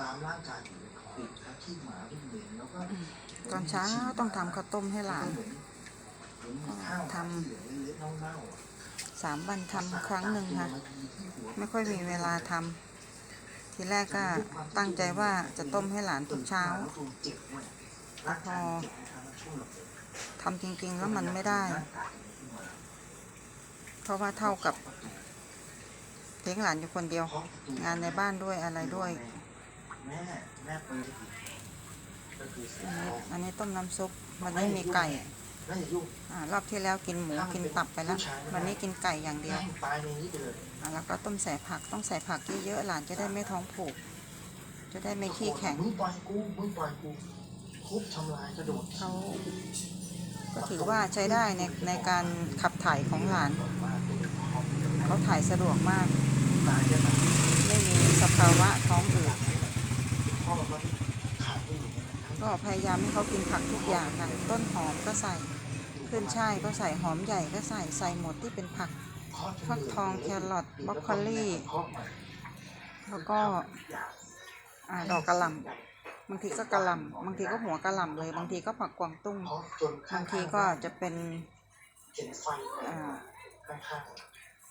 ตามร่างกายอยู่ในท้องถ้าขี้หมาที่เหม็นแล้วก็ตอนเช้าต้องทำข้าวต้มให้หลานเหมือนเหมือนมีข้าวทำที่เหลือเล็กๆเน่าๆอะสามวันทำครั้งหนึ่งค่ะ ไม่ค่อยมีเวลาทำทีแรกก็ตั้งใจว่าจะต้มให้หลานทุกเช้าพอทำจริงๆแล้วมันไม่ได้ เพราะว่าเท่ากับเลี้ยงหลานอยู่คนเดียว งานในบ้านด้วยอะไรด้วย แม่แม่เปิดก็คือเสียอันงนี้อันนี้ต้มน้ำซุปวันนี้มีไก่แม่อย่ายุ่งอ่ารอบที่แล้วกินหมูกินตับไปแล้ว วันนี้กินไก่อย่างเดียวแม่ตายในนี้ไปเลยอะแล้วก็ต้มใส่ผักต้องใส่ผักเยอะๆหลานจะได้ไม่ท้องผูก จะได้ไม่ขี้แข็งมึงปล่อยกูมึงปล่อยกูทุบทำลายกระโดดเขาก็ถือว่าใช้ได้ในในการขับถ่ายของหลาน เขาถ่ายสะดวกมากตายจะตายไม่มีสภาวะท้องอืด พ่อเขาขาดไม่อยู่ในนั้น ก็พยายามให้เขากินผักทุกอย่างค่ะ ต้นหอมก็ใส่ขึ้นช่ายก็ใส่หอมใหญ่ก็ใส่ใส่หมดที่เป็นผักฟักทองแครอทบรอกโคลี่แล้วก็ดอกกระหล่ำบางทีก็กระหล่ำบางทีก็หัวกระหล่ำเลย บางทีก็ผักกวางตุ้งบางทีก็จะเป็น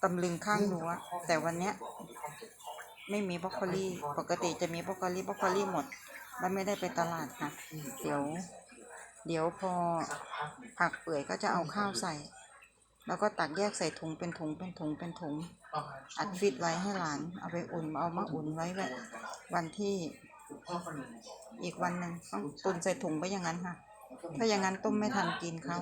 ตำลึงข้างรั้วแต่วันเนี้ยไม่มีบรอกโคลี่ ปกติจะมีบรอกโคลี่บรอกโคลี่หมด แล้วไม่ได้ไปตลาดค่ะ เดี๋ยว เดี๋ยวพอผักเปื่อยก็จะเอาข้าวใส่ แล้วก็ตักแยกใส่ถุงเป็นถุงเป็นถุงเป็นถุง อัดฟิตไว้ให้หลาน เอาไปอุ่นเอามาอุ่นไว้แบบวันที่อีกวันหนึ่งต้องตุนใส่ถุงไว้อย่างนั้นค่ะ ถ้าอย่างนั้นต้มไม่ทันกินเขา